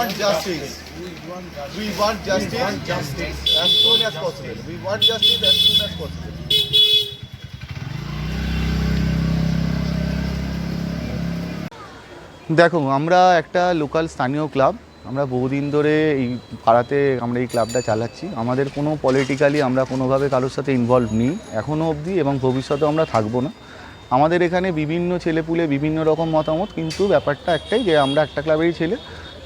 want justice. We want justice. We justice as soon as possible. We want justice as soon as possible. দেখো, আমরা একটা local স্থানীয় club আমরা বহুদিন ধরে এই পাড়াতে আমরা এই ক্লাবটা চালাচ্ছি আমাদের কোনো পলিটিক্যালি আমরা কোনোভাবে কারোর সাথে ইনভলভ নেই এখনও অবধি এবং ভবিষ্যতেও আমরা থাকব না আমাদের এখানে বিভিন্ন ছেলেপুলে বিভিন্ন রকম মতামত, কিন্তু ব্যাপারটা একটাই যে আমরা একটা ক্লাবেরই ছেলে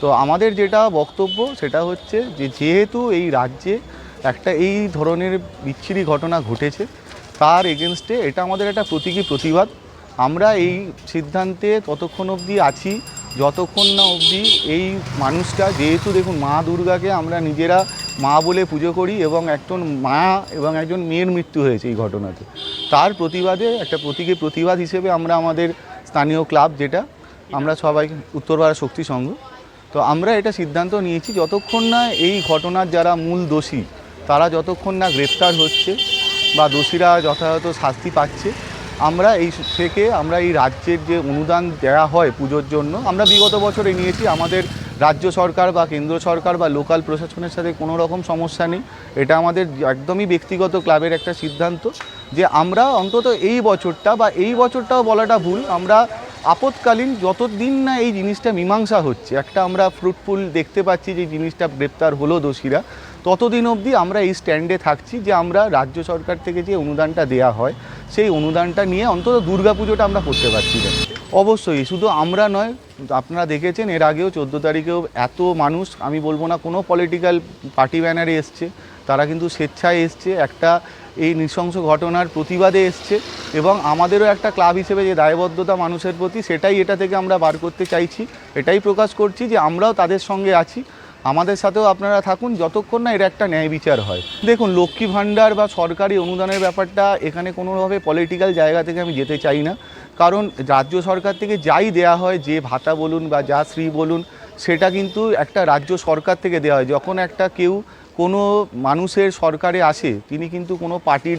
তো আমাদের যেটা বক্তব্য সেটা হচ্ছে যে যেহেতু এই রাজ্যে একটা এই ধরনের বিচ্ছিরি ঘটনা ঘটেছে, তার এগেনস্টে এটা আমাদের একটা প্রতীকী প্রতিবাদ। আমরা এই সিদ্ধান্তে ততক্ষণ অবধি আছি, যতক্ষণ না অবধি এই মানুষটা, যেহেতু দেখুন মা দুর্গাকে আমরা নিজেরা মা বলে পুজো করি এবং একজন মা এবং একজন মেয়ের মৃত্যু হয়েছে এই ঘটনাতে, তার প্রতিবাদে একটা প্রতীকী প্রতিবাদ হিসেবে আমরা আমাদের স্থানীয় ক্লাব যেটা, আমরা সবাই উত্তরপাড়া শক্তি সংঘ তো আমরা এটা সিদ্ধান্ত নিয়েছি, যতক্ষণ না এই ঘটনার যারা মূল দোষী, তারা যতক্ষণ না গ্রেপ্তার হচ্ছে বা দোষীরা যথাযথ শাস্তি পাচ্ছে, আমরা এই থেকে আমরা এই রাজ্যের যে অনুদান দেওয়া হয় পুজোর জন্য, আমরা বিগত বছরে নিয়েছি, আমাদের রাজ্য সরকার বা কেন্দ্র সরকার বা লোকাল প্রশাসনের সাথে কোনো রকম সমস্যা নেই। এটা আমাদের একদমই ব্যক্তিগত ক্লাবের একটা সিদ্ধান্ত যে আমরা অন্তত এই বছরটা বা এই বছরটাও বলাটা ভুল, আমরা আপৎকালীন যতদিন না এই জিনিসটা মীমাংসা হচ্ছে, একটা আমরা ফ্রুটফুল দেখতে পাচ্ছি যে জিনিসটা গ্রেপ্তার হলো দোষীরা, ততদিন অবধি আমরা এই স্ট্যান্ডে থাকছি যে আমরা রাজ্য সরকার থেকে যে অনুদানটা দেয়া হয়, সেই অনুদানটা নিয়ে অন্তত দুর্গাপুজোটা আমরা করতে পারছি। না অবশ্যই, শুধু আমরা নয়, আপনারা দেখেছেন এর আগেও চোদ্দ তারিখেও এত মানুষ, আমি বলব না কোনো পলিটিক্যাল পার্টি ব্যানারে এসছে, তারা কিন্তু স্বেচ্ছায় এসছে একটা এই নৃশংস ঘটনার প্রতিবাদে এসছে এবং আমাদেরও একটা ক্লাব হিসেবে যে দায়বদ্ধতা মানুষের প্রতি, সেটাই এটা থেকে আমরা বার করতে চাইছি। এটাই প্রকাশ করছি যে আমরাও তাদের সঙ্গে আছি। আমাদের সাথেও আপনারা থাকুন, যতক্ষণ না এর একটা ন্যায় বিচার হয়। দেখুন, লক্ষ্মী ভাণ্ডার বা সরকারি অনুদানের ব্যাপারটা এখানে কোনোভাবে পলিটিক্যাল জায়গা থেকে আমি যেতে চাই না। কারণ রাজ্য সরকার থেকে যাই দেয়া হয়, যে ভাতা বলুন বা যা শ্রী বলুন সেটা কিন্তু একটা রাজ্য সরকার থেকে দেওয়া হয়। যখন একটা কেউ কোনো মানুষের সরকারে আসে, তিনি কিন্তু কোনো পার্টির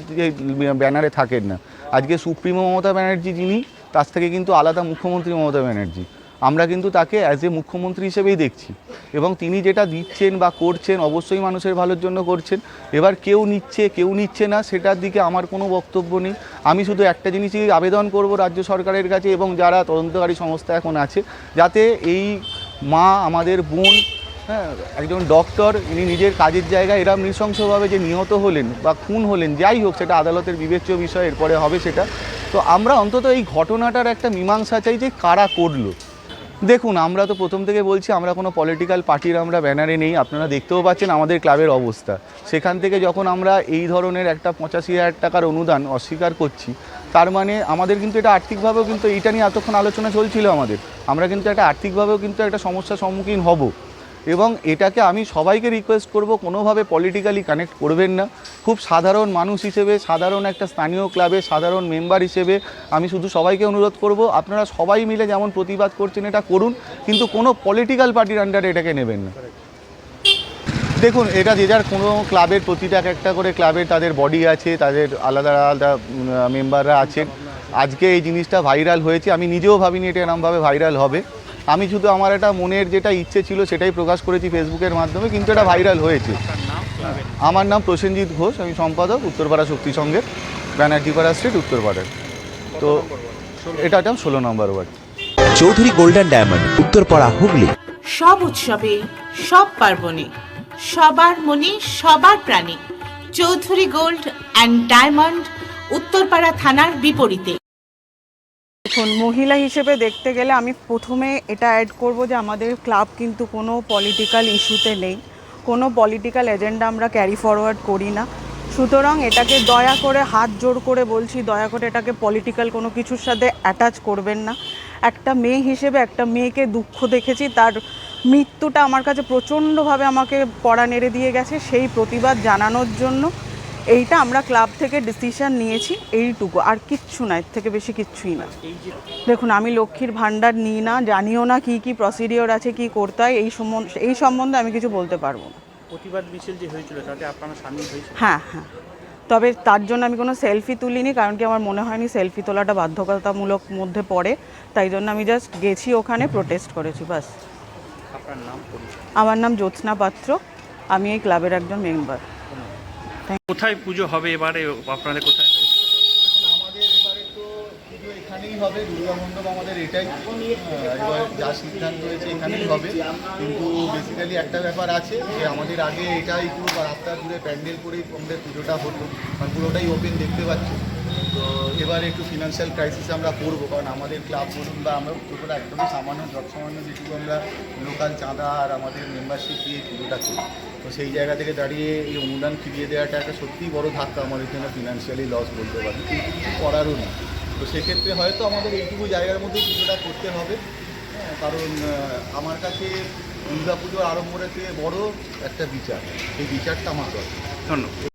ব্যানারে থাকেন না। আজকে সুপ্রিমো মমতা ব্যানার্জি যিনি, তার থেকে কিন্তু আলাদা মুখ্যমন্ত্রী মমতা ব্যানার্জি। আমরা কিন্তু তাকে অ্যাজ এ মুখ্যমন্ত্রী হিসেবেই দেখছি। এবং তিনি যেটা দিচ্ছেন বা করছেন, অবশ্যই মানুষের ভালোর জন্য করছেন। এবার কেউ নিচ্ছে কেউ নিচ্ছে না, সেটার দিকে আমার কোনো বক্তব্য নেই। আমি শুধু একটা জিনিসই আবেদন করব রাজ্য সরকারের কাছে এবং যারা তদন্তকারী সংস্থা এখন আছে, যাতে এই মা, আমাদের বোন হ্যাঁ একজন ডক্টর ইনি নিজের কাজের জায়গায় এরা নৃশংসভাবে যে নিহত হলেন বা খুন হলেন, যাই হোক, সেটা আদালতের বিবেচ্য বিষয় এরপরে হবে সেটা। তো আমরা অন্তত এই ঘটনাটার একটা মীমাংসা চাই যে কারা করল। দেখুন, আমরা তো প্রথম থেকে বলছি, আমরা কোনো পলিটিক্যাল পার্টির আমরা ব্যানারে নেই, আপনারা দেখতেও পাচ্ছেন আমাদের ক্লাবের অবস্থা। সেখান থেকে যখন আমরা এই ধরনের একটা পঁচাশি হাজার টাকার অনুদান অস্বীকার করছি তার মানে আমাদের কিন্তু এটা আর্থিকভাবেও কিন্তু এটা নিয়ে এতক্ষণ আলোচনা চলছিল আমাদের। আমরা কিন্তু একটা আর্থিকভাবেও কিন্তু একটা সমস্যার সম্মুখীন হব। এবং এটাকে আমি সবাইকে রিকোয়েস্ট করব, কোনোভাবে পলিটিক্যালি কানেক্ট করবেন না। খুব সাধারণ মানুষ হিসেবে, সাধারণ একটা স্থানীয় ক্লাবে সাধারণ মেম্বার হিসেবে আমি শুধু সবাইকে অনুরোধ করব, আপনারা সবাই মিলে যেমন প্রতিবাদ করছেন এটা করুন, কিন্তু কোনো পলিটিক্যাল পার্টির আন্ডারে এটাকে নেবেন না। দেখুন এটা যে যার কোনো ক্লাবের প্রতিটা এক একটা করে ক্লাবের তাদের বডি আছে তাদের আলাদা আলাদা মেম্বাররা আছেন। আজকে এই জিনিসটা ভাইরাল হয়েছে আমি নিজেও ভাবিনি এটা এরমভাবে ভাইরাল হবে। আমি শুধু আমার একটা মনের যেটা ইচ্ছে ছিল সেটাই প্রকাশ করেছি ফেসবুকের মাধ্যমে কিন্তু এটা ভাইরাল হয়েছে। আমার নাম প্রসেনজিৎ ঘোষ আমি সম্পাদক উত্তরপাড়া শক্তি সংঘের ব্যানার্জিপাড়া স্ট্রিট উত্তরপাড়ার তো এটা একটা ষোলো number ward Chowdhury golden diamond Uttarpara Hooghly. সব উৎসবে সব পার্বণে। সবার মনে, সবার প্রাণে। Chowdhury gold and diamond, Uttarpara থানার বিপরীতে। দেখুন, মহিলা হিসেবে দেখতে গেলে আমি প্রথমে এটা অ্যাড করব যে আমাদের ক্লাব কিন্তু কোনো পলিটিক্যাল ইস্যুতে নেই। কোনো পলিটিক্যাল এজেন্ডা আমরা ক্যারি ফরওয়ার্ড করি না। সুতরাং এটাকে দয়া করে হাত জোর করে বলছি, দয়া করে এটাকে পলিটিক্যাল কোনো কিছুর সাথে অ্যাটাচ করবেন না। একটা মেয়ে হিসেবে একটা মেয়েকে দুঃখ দেখেছি, তার মৃত্যুটা আমার কাছে প্রচণ্ডভাবে আমাকে পড়া নেড়ে দিয়ে গেছে সেই প্রতিবাদ জানানোর জন্য। এইটা আমরা ক্লাব থেকে ডিসিশন নিয়েছি এইটুকু। আর কিচ্ছু না এর থেকে বেশি কিচ্ছুই না। দেখুন আমি লক্ষ্মীর ভাণ্ডার নিই না জানিও না কি কি প্রসিডিওর আছে কি করতে হয় এই সম্বন্ধে এই সম্বন্ধে আমি কিছু বলতে পারব না। প্রতিবাদ মিছিল যে হয়েছিল তাতে আপনারা সামিল হয়েছে হ্যাঁ হ্যাঁ। তবে তার জন্য আমি কোনো সেলফি তুলিনি কারণ কি আমার মনে হয়নি সেলফি তোলাটা বাধ্যকতামূলক মধ্যে পড়ে। তাই জন্য আমি জাস্ট গেছি ওখানে প্রোটেস্ট করেছি বাস। আমার নাম জ্যোৎস্না পাত্র। আমি এই ক্লাবের একজন মেম্বার। কোথায় পুজো হবে এবারে? আপনাদের কোথায় আমাদের এবারে তো পুজো এখানেই হবে। দুর্গা মণ্ডপ আমাদের এটাই এবার যা সিদ্ধান্ত হয়েছে এখানেই হবে। কিন্তু বেসিক্যালি একটা ব্যাপার আছে যে আমাদের আগে এটা একটু রাস্তা জুড়ে প্যান্ডেল করেই আমাদের পুজোটা হতো। কারণ পুরোটাই ওপেন দেখতে পাচ্ছি। তো এবারে একটু ফিনান্সিয়াল ক্রাইসিসে আমরা পড়ব। কারণ আমাদের ক্লাব বলুন বা আমরা পুজোটা একদমই সামান্য যত সামান্য যেটুকু আমরা লোকাল চাঁদা আর আমাদের মেম্বারশিপ দিয়ে পুজোটা করি। তো সেই জায়গা থেকে দাঁড়িয়ে এই অনুদান ফিরিয়ে দেওয়াটা একটা সত্যিই বড় ধাক্কা আমাদের জন্য ফিনান্সিয়ালি লস বলতে পারি। কিন্তু করারও নেই। তো সেক্ষেত্রে হয়তো আমাদের এইটুকু জায়গার মধ্যে পুজোটা করতে হবে। হ্যাঁ, কারণ আমার কাছে দুর্গা পুজোর আরম্ভের থেকে বড় একটা বিচার। এই বিচারটা আমার দরকার। ধন্যবাদ।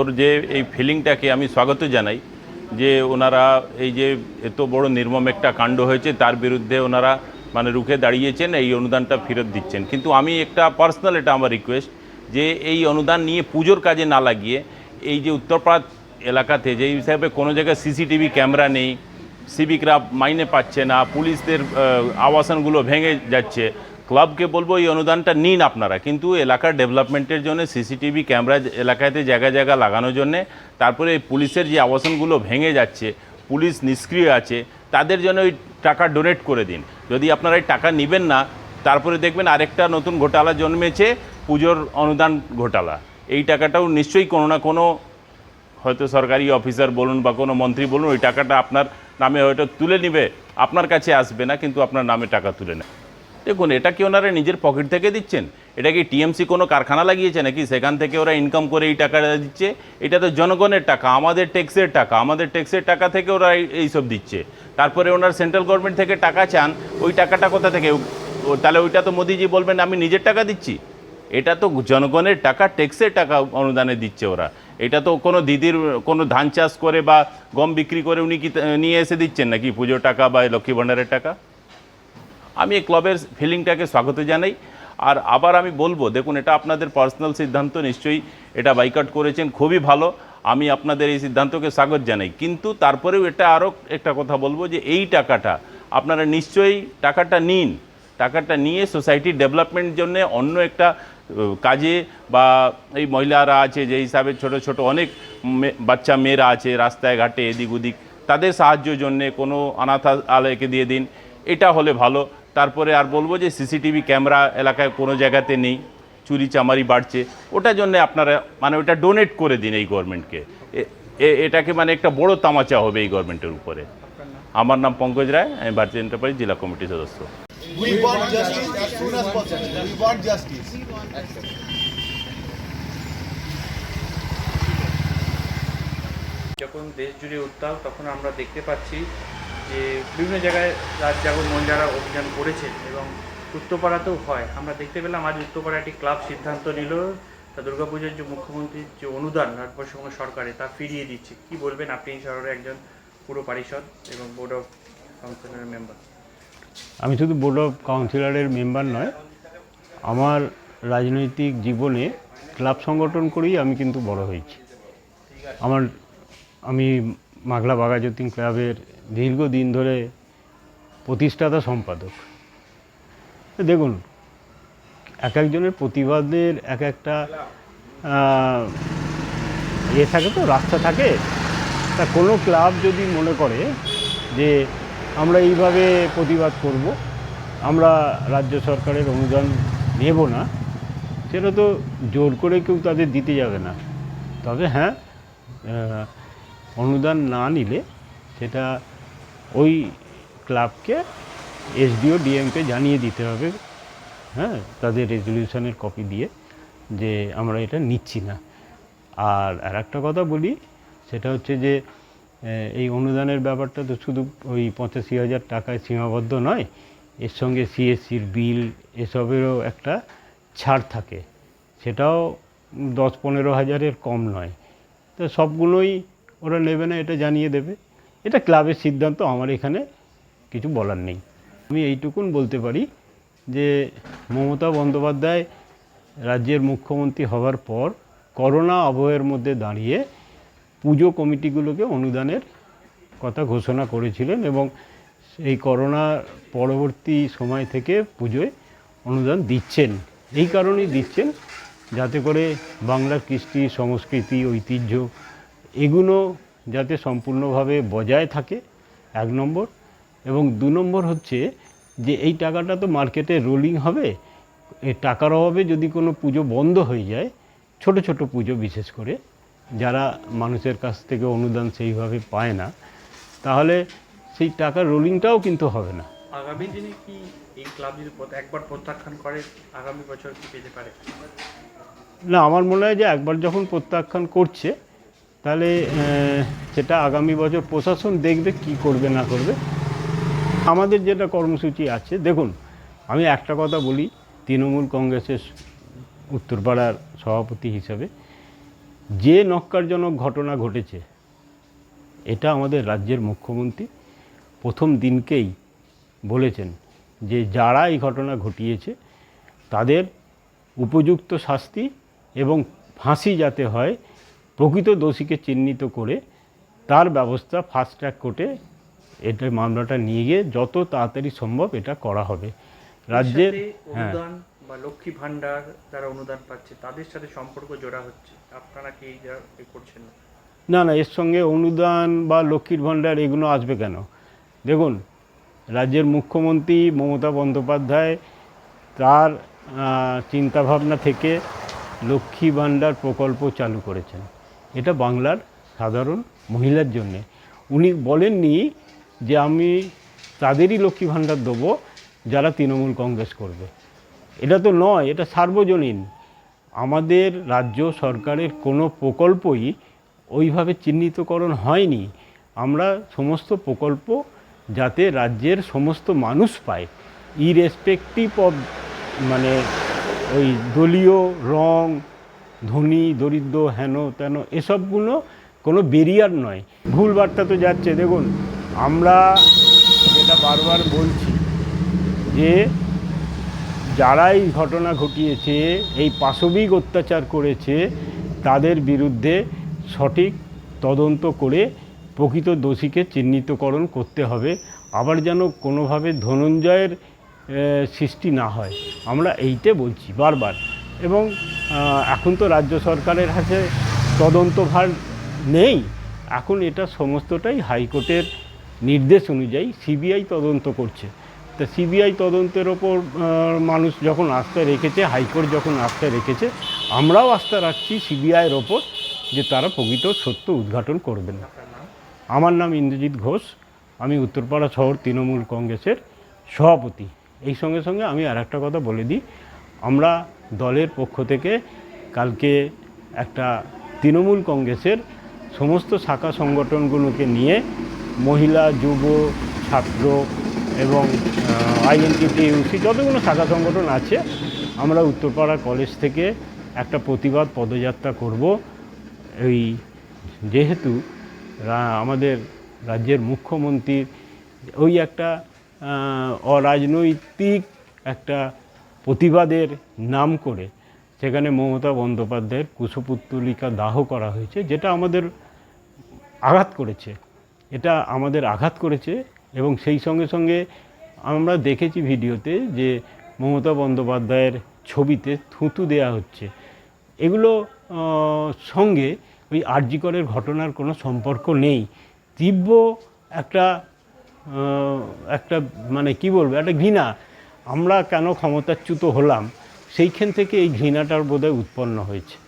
ওর যে এই ফিলিংটাকে আমি স্বাগত জানাই, যে ওনারা এই যে এত বড় নির্মম একটা কাণ্ড হয়েছে, তার বিরুদ্ধে ওনারা মানে রুখে দাঁড়িয়েছেন, এই অনুদানটা ফেরত দিচ্ছেন। কিন্তু আমি একটা পার্সোনাল এটা আমার রিকোয়েস্ট যে এই অনুদান নিয়ে পুজোর কাজে না লাগিয়ে, এই যে উত্তরপাড়া এলাকাতে যে হিসাবে কোনো জায়গায় সিসিটিভি ক্যামেরা নেই সিভিকরা মাইনে পাচ্ছে না, পুলিশদের আবাসনগুলো ভেঙে যাচ্ছে ক্লাবকে বলব, এই অনুদানটা নিন আপনারা। কিন্তু এলাকার ডেভেলপমেন্টের জন্য, সিসিটিভি ক্যামেরা এলাকাতে জায়গা জায়গা লাগানোর জন্যে, তারপরে এই পুলিশের যে আবাসনগুলো ভেঙে যাচ্ছে, পুলিশ নিষ্ক্রিয় আছে, তাদের জন্য ওই টাকা ডোনেট করে দিন। যদি আপনারা এই টাকা নেবেন না, তারপরে দেখবেন আরেকটা নতুন ঘোটালা জন্মেছে, পুজোর অনুদান ঘোটালা। এই টাকাটাও নিশ্চয়ই কোনো না কোনো, হয়তো সরকারি অফিসার বলুন বা কোনো মন্ত্রী বলুন, ওই টাকাটা আপনার নামে হয়তো তুলে নেবে, আপনার কাছে আসবে না, কিন্তু আপনার নামে টাকা তুলে নেয়। দেখুন, এটা কি ওনারা নিজের পকেট থেকে দিচ্ছেন? এটা কি টিএমসি কোনো কারখানা লাগিয়েছে নাকি? সেখান থেকে ওরা ইনকাম করে এই টাকাটা দিচ্ছে? এটা তো জনগণের টাকা, আমাদের ট্যাক্সের টাকা, আমাদের ট্যাক্সের টাকা থেকে ওরা এই- এইসব দিচ্ছে। তারপরে ওনার সেন্ট্রাল গভর্নমেন্ট থেকে টাকা চান, ওই টাকাটা কোথা থেকে? তাহলে ওইটা তো মোদিজি বলবেন, আমি নিজের টাকা দিচ্ছি। এটা তো জনগণের টাকা ট্যাক্সের টাকা অনুদানে দিচ্ছে ওরা। এটা তো কোনো দিদির, কোনো ধান চাষ করে বা গম বিক্রি করে উনি কি, নিয়ে এসে দিচ্ছেন নাকি পুজোর টাকা বা লক্ষ্মী ভাণ্ডারের টাকা? আমি এই ক্লাবের ফিলিংটাকে স্বাগত জানাই। আর আবার আমি বলব, দেখুন, এটা আপনাদের পার্সোনাল সিদ্ধান্ত, নিশ্চয়ই এটা বাইকাট করেছেন, খুবই ভালো। আমি আপনাদের এই সিদ্ধান্তকে স্বাগত জানাই। কিন্তু তারপরেও এটা আরও একটা কথা বলব যে এই টাকাটা, আপনারা নিশ্চয়ই টাকাটা নিন। টাকাটা নিয়ে সোসাইটির ডেভেলপমেন্টের জন্য অন্য একটা কাজে বা এই মহিলারা আছে, যে হিসাবে ছোট ছোট অনেক বাচ্চা মেয়েরা আছে, রাস্তায় ঘাটে, এদিক ওদিক, তাদের সাহায্যের জন্যে কোনো অনাথ আলয়কে দিয়ে দিন। এটা হলে ভালো। তারপরে আর বলব যে সিসিটিভি ক্যামেরা এলাকায় কোনো জায়গাতে নেই চুরি চামারি বাড়ছে ওটার জন্য আপনারা মানে ওটা ডোনেট করে দিন এই গভর্নমেন্টকে এটাকে মানে একটা বড় তামাচা হবে এই গভর্নমেন্টের উপরে আমার নাম পঙ্কজ রায় আমি ভারতীয় এন্টারপ্রাইজ জেলা কমিটির সদস্য We want justice as soon as possible. We want justice. যখন দেশ জুড়ে উত্তাল তখন আমরা দেখতে পাচ্ছি যে বিভিন্ন জায়গায় রাত জাগর মহিলারা অভিযান করেছেন এবং উত্তরপাড়াতেও হয়। আমরা দেখতে পেলাম আজ উত্তরপাড়া একটি ক্লাব সিদ্ধান্ত নিল। তা দুর্গাপুজোর যে মুখ্যমন্ত্রীর যে অনুদান ভারতবর্ষ সরকারে তা ফিরিয়ে দিচ্ছে। কি বলবেন আপনি এই শহরের একজন পুরো পারিষদ এবং বোর্ড অফ কাউন্সিলরের মেম্বার আমি শুধু বোর্ড অফ কাউন্সিলরের মেম্বার নয় আমার রাজনৈতিক জীবনে ক্লাব সংগঠন করেই আমি কিন্তু বড় হয়েছি। আমার আমি মাগলা বাগাযতীন ক্লাবের দীর্ঘদিন ধরে প্রতিষ্ঠাতা সম্পাদক। দেখুন, এক একজনের প্রতিবাদের এক একটা ইয়ে থাকে তো, রাস্তা থাকে। তা কোনো ক্লাব যদি মনে করে যে আমরা এইভাবে প্রতিবাদ করব, আমরা রাজ্য সরকারের অনুদান নেব না, সেটা তো জোর করে কেউ তাদের দিতে যাবে না। তবে হ্যাঁ অনুদান না নিলে সেটা ওই ক্লাবকে এসডিও, ডিএমকে জানিয়ে দিতে হবে হ্যাঁ তাদের রেজলিউশনের কপি দিয়ে যে আমরা এটা নিচ্ছি না। আর আর একটা কথা বলি, সেটা হচ্ছে যে এই অনুদানের ব্যাপারটা তো শুধু ওই পঁচাশি হাজার টাকায় সীমাবদ্ধ নয়, এর সঙ্গে সিএসসির বিল এসবেরও একটা ছাড় থাকে। সেটাও দশ পনেরো হাজারের কম নয়। তো সবগুলোই ওরা নেবে না, এটা জানিয়ে দেবে। এটা ক্লাবের সিদ্ধান্ত, আমার এখানে কিছু বলার নেই। আমি এইটুকুন বলতে পারি যে মমতা বন্দ্যোপাধ্যায় রাজ্যের মুখ্যমন্ত্রী হওয়ার পর করোনা আবহের মধ্যে দাঁড়িয়ে পুজো কমিটিগুলোকে অনুদানের কথা ঘোষণা করেছিলেন এবং এই করোনা পরবর্তী সময় থেকে পুজোয় অনুদান দিচ্ছেন। এই কারণেই দিচ্ছেন যাতে করে বাংলার কৃষ্টি, সংস্কৃতি, ঐতিহ্য এগুলো যাতে সম্পূর্ণভাবে বজায় থাকে এক নম্বর। এবং দু নম্বর হচ্ছে যে এই টাকাটা তো মার্কেটে রোলিং হবে এই টাকার অভাবে যদি কোনো পুজো বন্ধ হয়ে যায় ছোট ছোট পুজো বিশেষ করে যারা মানুষের কাছ থেকে অনুদান সেইভাবে পায় না তাহলে সেই টাকার রোলিংটাও কিন্তু হবে না। আগামী দিনে কি এই ক্লাব যদি একবার প্রত্যাখ্যান করে আগামী বছর কি পেতে পারে? না আমার মনে হয় যে একবার যখন প্রত্যাখ্যান করছে তাহলে সেটা আগামী বছর প্রশাসন দেখবে কি করবে, না করবে। আমাদের যেটা কর্মসূচি আছে, দেখুন, আমি একটা কথা বলি, তৃণমূল কংগ্রেসের উত্তরপাড়ার সভাপতি হিসাবে, যে নক্কারজনক ঘটনা ঘটেছে, এটা আমাদের রাজ্যের মুখ্যমন্ত্রী প্রথম দিনকেই বলেছেন যে যারা এই ঘটনা ঘটিয়েছে, তাদের উপযুক্ত শাস্তি এবং ফাঁসি যাতে হয় প্রকৃত দোষীকে চিহ্নিত করে তার ব্যবস্থা ফাস্ট ট্র্যাক কোর্টে এটা মামলাটা নিয়ে গিয়ে যত তাড়াতাড়ি সম্ভব এটা করা হবে। রাজ্যের হ্যাঁ। অনুদান বা লক্ষ্মী ভান্ডার যারা অনুদান পাচ্ছে তাদের সাথে সম্পর্ক জোড়া হচ্ছে। আপনারা কি করছেন না? না না এর সঙ্গে অনুদান বা লক্ষ্মীর ভাণ্ডার এগুলো আসবে কেন? দেখুন রাজ্যের মুখ্যমন্ত্রী মমতা বন্দ্যোপাধ্যায় তার চিন্তাভাবনা থেকে লক্ষ্মী ভাণ্ডার প্রকল্প চালু করেছেন। এটা বাংলার সাধারণ মহিলার জন্যে। উনি বলেননি যে আমি তাদেরই লক্ষ্মী ভাণ্ডার দেবো যারা তৃণমূল কংগ্রেস করবে। এটা তো নয়, এটা সার্বজনীন। আমাদের রাজ্য সরকারের কোনো প্রকল্পই ওইভাবে চিহ্নিতকরণ হয়নি। আমরা সমস্ত প্রকল্প যাতে রাজ্যের সমস্ত মানুষ পায়। ইরেসপেক্টিভ অব মানে ওই দলীয় রং ধনী, দরিদ্র, হেন তেন, এসবগুলো কোনো বেরিয়ার নয়। ভুল বার্তা তো যাচ্ছে। দেখুন, আমরা যেটা বারবার বলছি যে, যারাই ঘটনা ঘটিয়েছে, এই পাশবিক অত্যাচার করেছে, তাদের বিরুদ্ধে সঠিক তদন্ত করে প্রকৃত দোষীকে চিহ্নিতকরণ করতে হবে। আবার যেন কোনোভাবে ধনঞ্জয়ের সৃষ্টি না হয়। আমরা এইটা বলছি বারবার। এবং এখন তো রাজ্য সরকারের হাতে তদন্তভার নেই। এখন এটা সমস্তটাই হাইকোর্টের নির্দেশ অনুযায়ী সিবিআই তদন্ত করছে। তা সিবিআই তদন্তের ওপর মানুষ যখন আস্থা রেখেছে, হাইকোর্ট যখন আস্থা রেখেছে, আমরাও আস্থা রাখছি সিবিআইয়ের ওপর যে তারা প্রকৃত সত্য উদ্ঘাটন করবেন আমার নাম ইন্দ্রজিৎ ঘোষ, আমি উত্তরপাড়া শহর তৃণমূল কংগ্রেসের সভাপতি। এই সঙ্গে সঙ্গে আমি আর একটা কথা বলে দিই, আমরা দলের পক্ষ থেকে কালকে একটা তৃণমূল কংগ্রেসের সমস্ত শাখা সংগঠনগুলোকে নিয়ে মহিলা, যুব, ছাত্র এবং আইএনটিটি ইউসি যতগুলো শাখা সংগঠন আছে, আমরা উত্তরপাড়া কলেজ থেকে একটা প্রতিবাদ পদযাত্রা করব। এই যেহেতু আমাদের রাজ্যের মুখ্যমন্ত্রীর ওই একটা অরাজনৈতিক একটা প্রতিবাদের নাম করে সেখানে মমতা বন্দ্যোপাধ্যায়ের কুশপুত্তলিকা দাহ করা হয়েছে, যেটা আমাদের আঘাত করেছে। এটা আমাদের আঘাত করেছে এবং সেই সঙ্গে সঙ্গে আমরা দেখেছি ভিডিওতে যে মমতা বন্দ্যোপাধ্যায়ের ছবিতে থুতু দেয়া হচ্ছে। এগুলো সঙ্গে ওই আরজিকরের ঘটনার কোনো সম্পর্ক নেই। তীব্র একটা একটা মানে কি বলব, একটা ঘৃণা। আমরা কেন ক্ষমতাচ্যুত হলাম? সেইখান থেকে এই ঘৃণাটার বোধহয় উৎপন্ন হয়েছে।